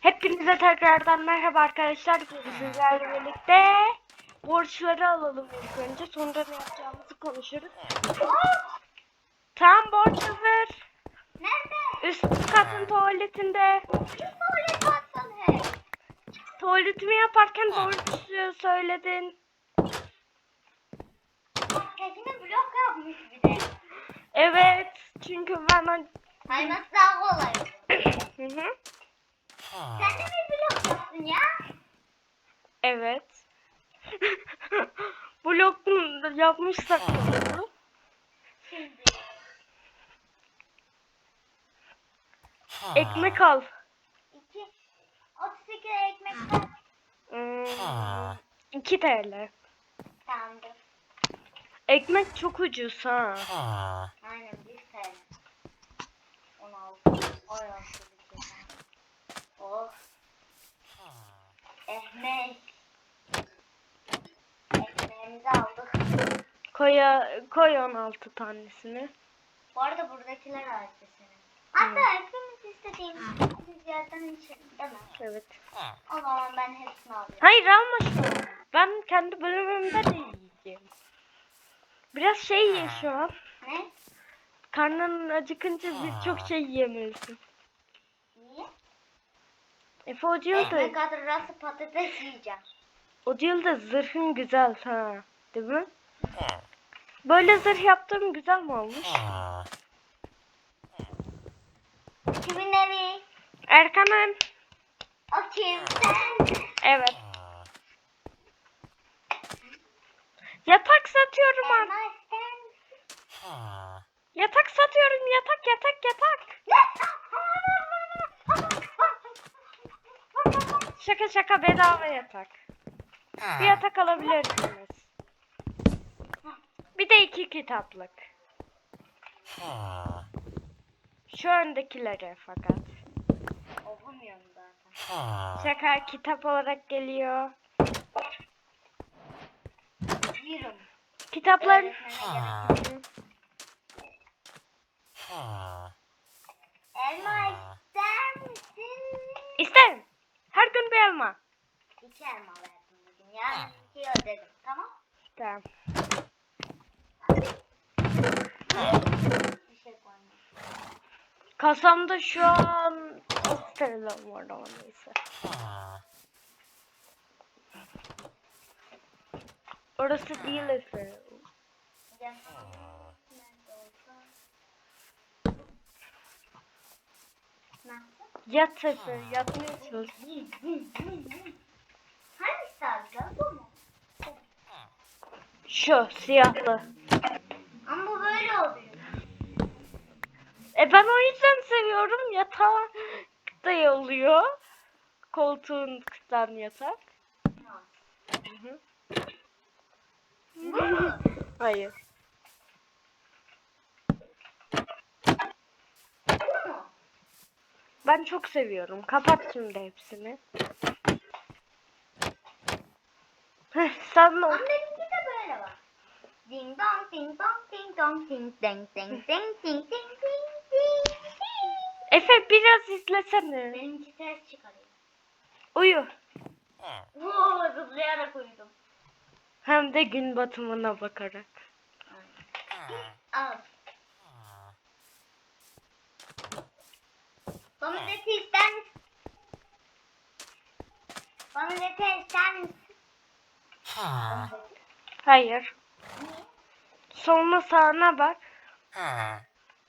Hepinize tekrardan merhaba arkadaşlar. Bugün Sizlerle birlikte borçları alalım ilk önce. Sonra ne yapacağımızı konuşuruz. Tam borç hazır. Nerede? Üst katın tuvaletinde. Tuvalet baksana. Tuvaletimi yaparken borç söyledin. Kendine blok yapmış bir de. Evet. Çünkü bana... Hayması daha kolay. Hı hı. Sen de mi blok yaptın ya? Evet. Blok yapmışsak. Şimdi. Ekmek al. İki. 38 ekmek var. Hmm, 2 TL. Tamamdır. Ekmek çok ucuz ha. Aynen bir TL. 16. 16 bir şey. Oh. Ekmek. Ekmeğimizi aldık. Koy, koy 16 tanesini. Bu arada buradakiler harcı senin. Hatta ekmeğimizi istediğimiz yerden için değil mi? Evet. O zaman ben hepsini alıyorum. Hayır alma şunu. Ben kendi bölümümde de yiyeceğim. Biraz şey ye şu an. Ne? Karnın acıkınca bir çok şey yiyemiyorsun. Efe o diyor Ekmek da, arası patates yiyeceğim. o diyor da zırhın güzel ha. Değil mi? Böyle zırh yaptığım güzel mi olmuş? Kimin evi? Erkan'ın. O kim? Sen. Evet. Yatak satıyorum sen. Yatak satıyorum yatak yatak yatak. Şaka şaka bedava yatak. Bir yatak alabilirsiniz. Bir de iki kitaplık. Şu öndekileri fakat. Okumuyorum zaten. Şaka kitap olarak geliyor. Yürüm. Kitaplar... Öğretmene gerek. Elma ister misin? İsterim. Her gün bir elma. İki elma verdim bugün. Yani iki ödedim. Tamam. Tamam. Bir şey koyma. Kasamda şu an 30 TL var ama neyse. Orası değil efendim. Yat efendim. Yatmaya çalış. Hangisi güzel bu mu? Şu siyahlı. E ben o yüzden seviyorum yatağı da oluyor. Koltuğun kıtlan yatak. Hı. Hayır. Ben çok seviyorum. Kapat şimdi hepsini. Heh, sen de... Anneminki de böyle var. Ding dong ding dong ding dong ding ding ding ding ding ding Efe biraz izlesene. Benimki ses çıkarıyor. Uyu. Vuu zıplayarak uyudum. Hem de gün batımına bakarak. Al. Bana dete ister misin? Bana dete ister misin? Hayır. Soluna sağına bak.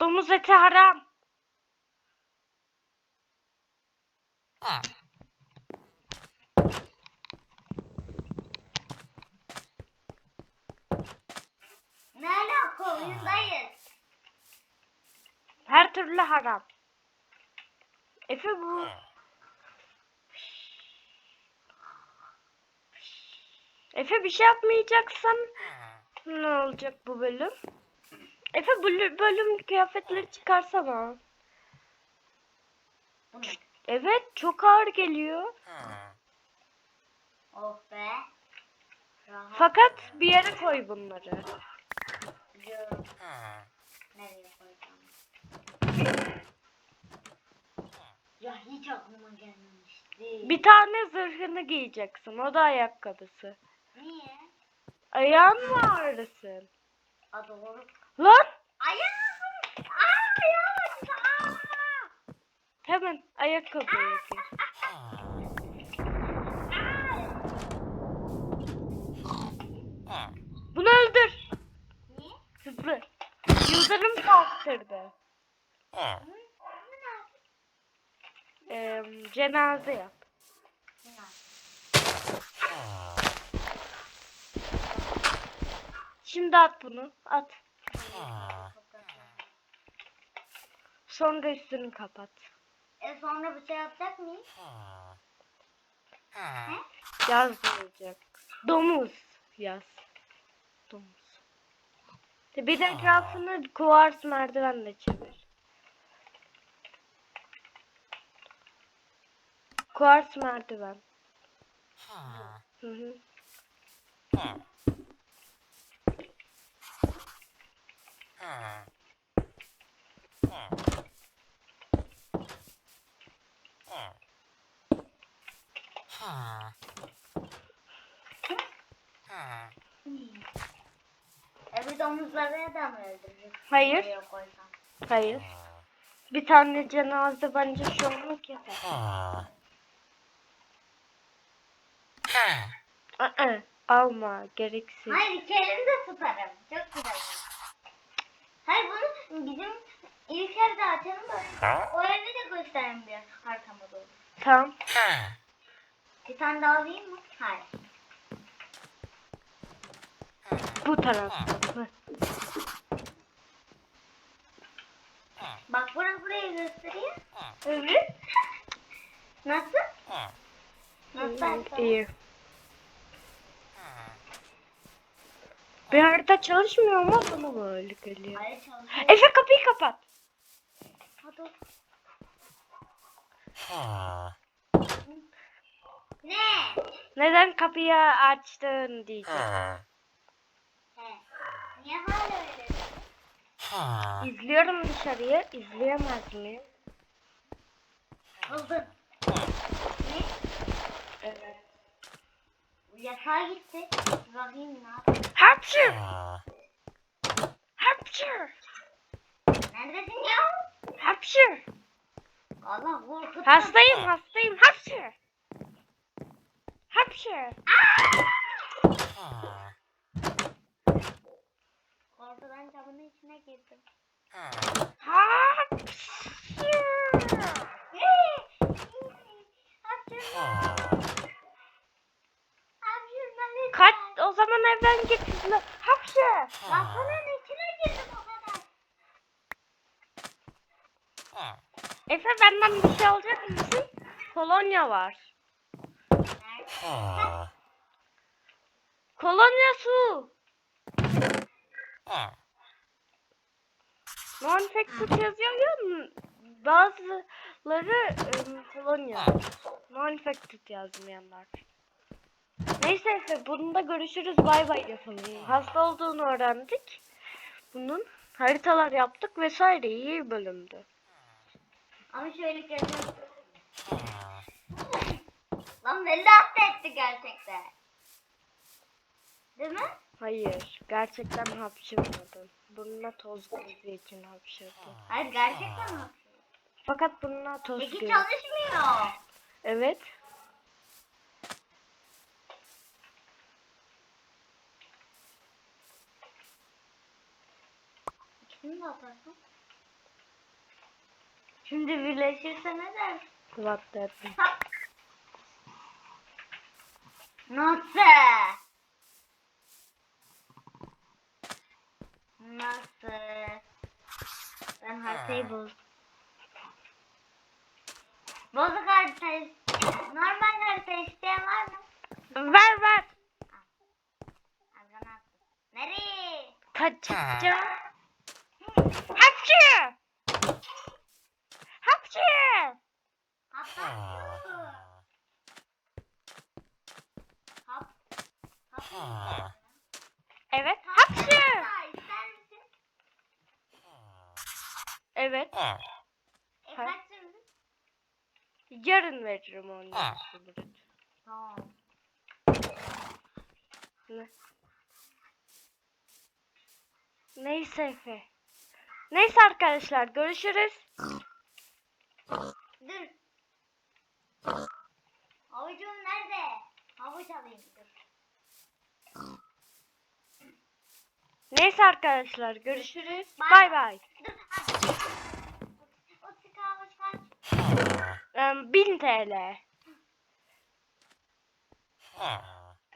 Domuz eti haram. Ne alaka oyundayız. Her türlü haram. Efe bu. Efe bir şey yapmayacaksan ne olacak bu bölüm? Efe bu bölüm kıyafetleri çıkarsana. Bu ne? Evet çok ağır geliyor. Oh be. Rahat. Fakat bir yere koy bunları. Biliyorum. Nereye koyacağım? Ya hiç aklıma gelmemişti. Bir tane zırhını giyeceksin. O da ayakkabısı. Niye? Ayağın mı ağrısın? A doğru. Lan! Ayağım. Aa ayağım. Aa. Hemen ayakkabı giy. Bunu öldür. Niye? Hızlı. Yıldırım kalktırdı. Ee, cenaze yap. Şimdi at bunu. At. Sonra üstünü kapat. E sonra bir şey yapacak mıyız? He? Yazmayacak. Domuz yaz. Domuz. Bir de etrafını kuvars merdivenle çevir. Kuvars merdiven. Hı hı. E bir domuzları da mı öldürürüz? Hayır. Koysam. Hayır. Bir tane cenaze bence şu anlık yeter. Aa, alma gereksiz. Hayır iki elimde tutarım. Çok güzel. Hayır bunu bizim ilk evde açalım da o evi de gösterelim bir arkama doğru. Tamam. Bir tane daha alayım mı? Hayır. Bu tarafta. Hı. Bak bura burayı gösteriyor. Evet. Nasıl? Nasıl? İyi. Bir harita çalışmıyor ama bana böyle geliyor. Efe kapıyı kapat. Hadi. Ne? Neden kapıyı açtın diyeceğim. He. Niye hala öyle? İzliyorum dışarıyı. İzleyemez miyim? Buldum. Ne? Evet. Yatağa gitti. Bakayım ne yapıyor. Hapşır! Hapşır! Neredesin ya? Hapşır! Allah korkuttun. Hastayım hastayım hapşır! Hapşır! Korkudan camının içine girdim. Hapşır! Kaç o zaman evden git hızlı. Hapşır! Kapının içine girdim o kadar. Efe benden bir şey alacak mısın? Kolonya var. Kolonya su. Non-infected yazıyor ya bazıları ım, kolonya. Non-infected yazmayanlar. Neyse Efe bununla görüşürüz bay bay yapalım. Hasta olduğunu öğrendik. Bunun haritalar yaptık vesaire iyi bölümdü. Ama şöyle görüyorum. Lan beni de hasta etti gerçekten. Değil mi? Hayır gerçekten hapşırmadım. Burnuna toz girdiği için hapşırdım. Hayır gerçekten mi? Fakat burnuna toz Peki girdi. çalışmıyor. Evet. İkisini de atarsın. Şimdi birleşirse ne dersin? Kulak derdim. Ha. Nasıl? Nasıl? Ben haritayı bozdum. Bozuk harita Normal harita isteyen var mı? Ver ver. At. Nereye? Kaçacağım. Hapşır. Hapşır. Hatta Hap. Hap. Evet. Hapşır. Hatta ister misin? Evet. E kaç şimdi? Veririm onu. Tamam. Ne? Neyse Efe. Neyse arkadaşlar görüşürüz. Dur. Havucum nerede? Havuç alayım dur. Neyse arkadaşlar görüşürüz. Bye. Bay bay. Dur. hadi. O sıkı havuç kaç? Em, 1000 TL.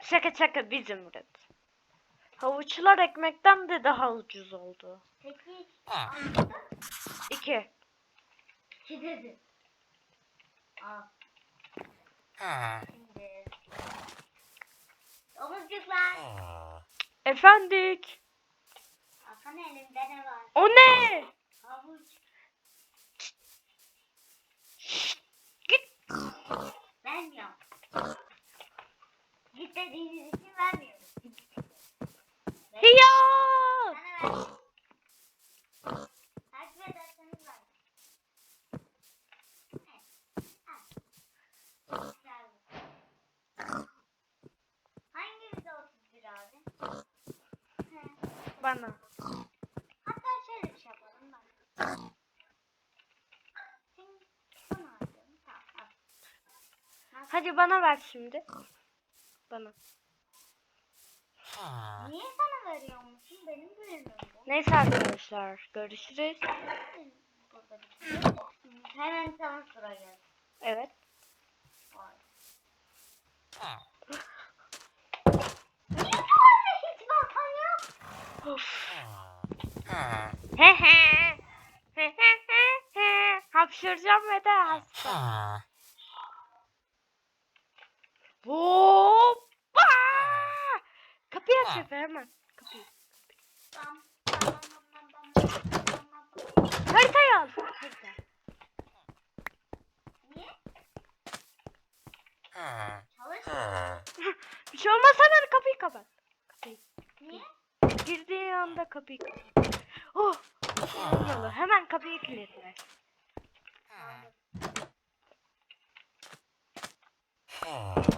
Şaka şaka bir zümrüt. Havuçlar ekmekten de daha ucuz oldu. Peki. 2. İki dedi. Al. Şimdi. Efendik. Hakan elimde ne var? O ne? Havuç. Vermiyorum. Git dediğiniz için vermiyorum. Hiya. Sana ver. Takip ederseniz ver. Hangimiz 31 abi? He. Bana. Hatta şöyle bir şey yapalım bak. Sen bunu aldın. Tamam al. Nasıl? Hadi bana ver şimdi. Bana. Niye sana veriyormuşum? Benim bölümüm bu. Neyse arkadaşlar görüşürüz. Hemen sana geldi. Evet. Niye böyle hiç bakan yok? Of. He he. He he he he. Hapşıracağım ve de hasta. Hoppa! Kapıyı aç Efe hemen. Kapıyı. Haritayı al. Harita. Bir şey olmaz hemen kapıyı kapat. Kapıyı. Niye? Girdiğin anda kapıyı kapat. Oh! Yolu. Hemen kapıyı kilitle. Anladım.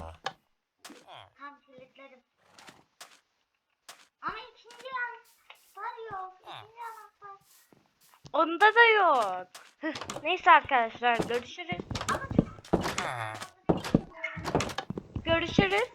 Onda da yok. Neyse arkadaşlar görüşürüz. Görüşürüz.